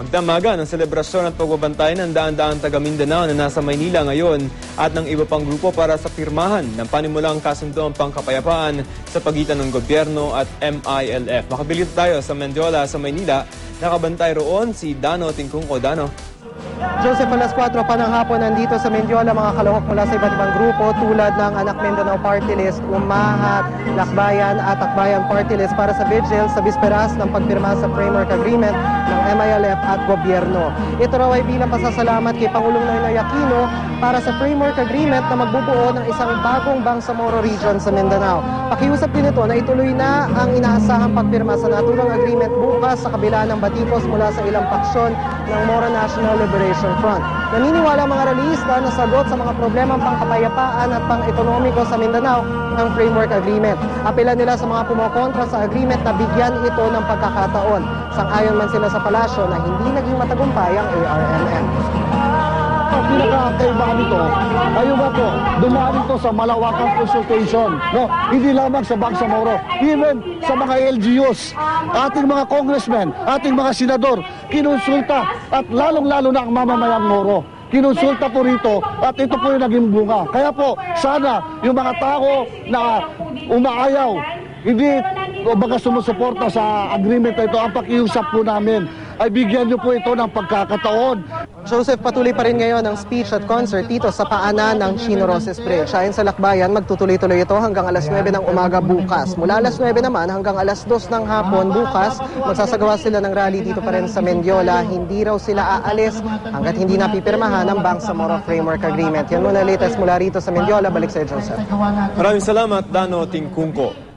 Magdamagan ang selebrasyon at pagbabantay ng daan-daan taga Mindanao na nasa Maynila ngayon at ng iba pang grupo para sa pirmahan ng panimulang kasunduang pangkapayapaan sa pagitan ng gobyerno at MILF. Makabilit tayo sa Mendiola sa Maynila. Nakabantay roon si Dano Tingkungko. Dano. Joseph, alas 4 pa ng hapon nandito sa Mendiola, mga kalahok mula sa iba't ibang grupo tulad ng Anak Mindanao Party List, Umahat, Lakbayan at Akbayan Party List para sa vigil sa bisperas ng pagpirma sa framework agreement ng MILF at gobyerno. Ito raw ay bilang pasasalamat kay Pangulong Noynoy Aquino para sa framework agreement na magbubuo ng isang bagong Bangsamoro region sa Mindanao. Pakiusap din ito na ituloy na ang inaasahang pagpirma sa naturang agreement bukas sa kabila ng batikos mula sa ilang paksyon ng Moro National Liberation Front. Naniniwala mga realista na sagot sa mga problemang pangkapayapaan at pang-ekonomiko sa Mindanao ang framework agreement. Apela nila sa mga pumokontra sa agreement na bigyan ito ng pagkakataon. Sang-ayon man sila sa palasyo na hindi naging matagumpay ang ARMM. Ang pinaka-kaibahan nito ay yung po, dumaan ito sa malawakang consultation. No? Hindi lamang sa Bangsamoro, even sa mga LGUs, ating mga congressmen, ating mga senador, kinonsulta at lalong-lalo na ang mamamayang Moro. Kinonsulta po rito at ito po yung naging bunga. Kaya po, sana yung mga tao na umaayaw, hindi o baga sumusuporta sa agreement na ito, ang pakiusap po namin ay bigyan niyo po ito ng pagkakataon Joseph, patuloy pa rin ngayon ang speech at concert dito sa paanan ng Chino Roses Bridge. Ayon sa Lakbayan, magtutuloy-tuloy ito hanggang alas 9 ng umaga bukas. Mula alas 9 naman hanggang alas 2 ng hapon bukas, magsasagawa sila ng rally dito pa rin sa Mendiola. Hindi raw sila aalis hanggat hindi napipirmahan ang Bangsamoro Framework Agreement. Yan muna latest mula rito sa Mendiola. Balik sa Joseph. Maraming salamat, Dano Tingkungko.